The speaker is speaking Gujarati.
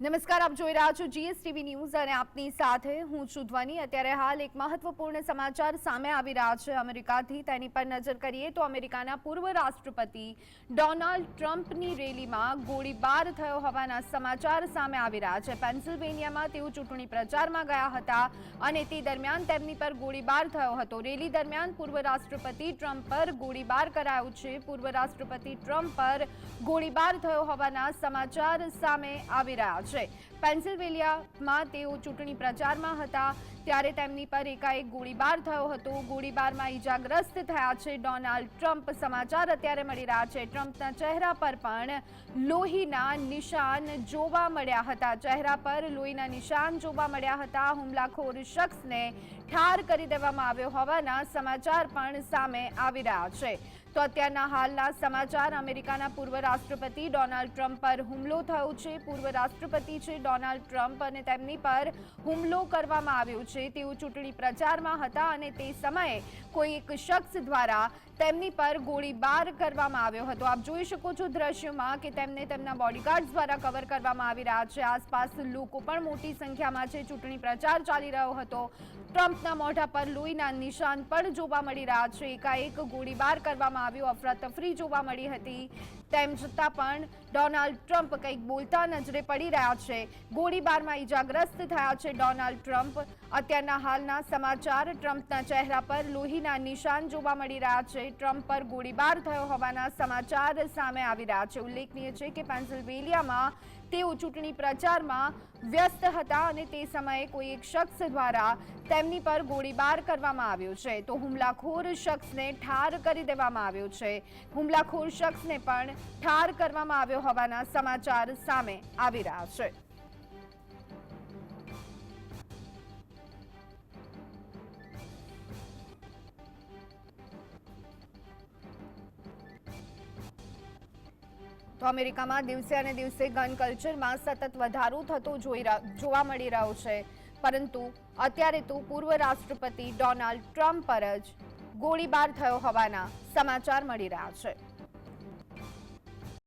નમસ્કાર, આપ જોઈ રહ્યા છો જીએસટીવી ન્યૂઝ અને આપની સાથે હું છું ધ્વની. અત્યારે હાલ એક મહત્વપૂર્ણ સમાચાર સામે આવી રહ્યા છે અમેરિકાથી. તેની પર નજર કરીએ તો અમેરિકાના પૂર્વ રાષ્ટ્રપતિ ડોનાલ્ડ ટ્રમ્પની રેલીમાં ગોળીબાર થયો હોવાના સમાચાર સામે આવી રહ્યા છે. પેન્સિલ્વેનિયામાં તેઓ ચૂંટણી પ્રચારમાં ગયા હતા અને તે દરમિયાન તેમની પર ગોળીબાર થયો હતો. રેલી દરમિયાન પૂર્વ રાષ્ટ્રપતિ ટ્રમ્પ પર ગોળીબાર કરાયો છે. પૂર્વ રાષ્ટ્રપતિ ટ્રમ્પ પર ગોળીબાર થયો હોવાના સમાચાર સામે આવી રહ્યા છે. પેન્સિલ્વેનિયામાં તેઓ ચૂંટણી પ્રચારમાં હતા. ત્યારે તેમની પર એકાએક ગોળીબાર થયો હતો. ગોળીબારમાં ઈજાગ્રસ્ત થયા છે ડોનાલ્ડ ટ્રમ્પ. સમાચાર અત્યારે મળી રહ્યા છે. ટ્રમ્પના ચહેરા પર પણ લોહીના નિશાન જોવા મળ્યા હતા. ચહેરા પર લોહીના નિશાન જોવા મળ્યા હતા. હુમલાખોર શખ્સને ઠાર કરી દેવામાં આવ્યો હોવાના સમાચાર પણ સામે આવી રહ્યા છે. તો અત્યારના હાલના સમાચાર. અમેરિકાના પૂર્વ રાષ્ટ્રપતિ ડોનાલ્ડ ટ્રમ્પ પર હુમલો થયો છે. પૂર્વ રાષ્ટ્રપતિ છે ડોનાલ્ડ ટ્રમ્પ અને તેમની પર હુમલો કરવામાં આવ્યો છે. તેઓ ચૂંટણી પ્રચારમાં હતા અને તે સમયે કોઈ એક શખ્સ દ્વારા તેમની પર ગોળીબાર કરવામાં આવ્યો હતો. આપ જોઈ શકો છો દ્રશ્યમાં કે તેમને તેમના બોડીગાર્ડ દ્વારા કવર કરવામાં આવી રહ્યા છે. આસપાસ લોકો પણ મોટી સંખ્યામાં છે. ચૂંટણી પ્રચાર ચાલી રહ્યો હતો. ટ્રમ્પના મોઢા પર લોહીના નિશાન પણ જોવા મળી રહ્યા છે. એકાએક ગોળીબાર કરવામાં આવ્યો. અફરાતફરી જોવા મળી હતી. તેમ છતાં પણ ડોનાલ્ડ ટ્રમ્પ કંઈક બોલતા નજરે પડી રહ્યા છે. ગોળીબારમાં ઈજાગ્રસ્ત થયા છે ડોનાલ્ડ ટ્રમ્પ. અત્યારના હાલના સમાચાર, ટ્રમ્પના ચહેરા પર લોહીના નિશાન જોવા મળી રહ્યા છે. ટ્રમ્પ પર ગોળીબાર થયો હોવાના સમાચાર સામે આવી રહ્યા છે. ઉલ્લેખનીય છે કે પેન્સિલ્વેનિયામાં તેઓ ચૂંટણી પ્રચારમાં વ્યસ્ત હતા અને તે સમયે કોઈ એક શખ્સ દ્વારા તેમની પર ગોળીબાર કરવામાં આવ્યો છે. તો હુમલાખોર શખ્સને ઠાર કરી દેવામાં આવ્યો છે. હુમલાખોર શખ્સને પણ ઠાર કરવામાં આવ્યો હોવાના સમાચાર સામે આવી રહ્યા છે. તો અમેરિકામાં દિવસે અને દિવસે ગન કલ્ચરમાં સતત વધારો થતો જોઈ જોવા મળી રહ્યો છે. પરંતુ અત્યારે તો પૂર્વ રાષ્ટ્રપતિ ડોનાલ્ડ ટ્રમ્પ પર જ ગોળીબાર થયો હોવાના સમાચાર મળી રહ્યા છે.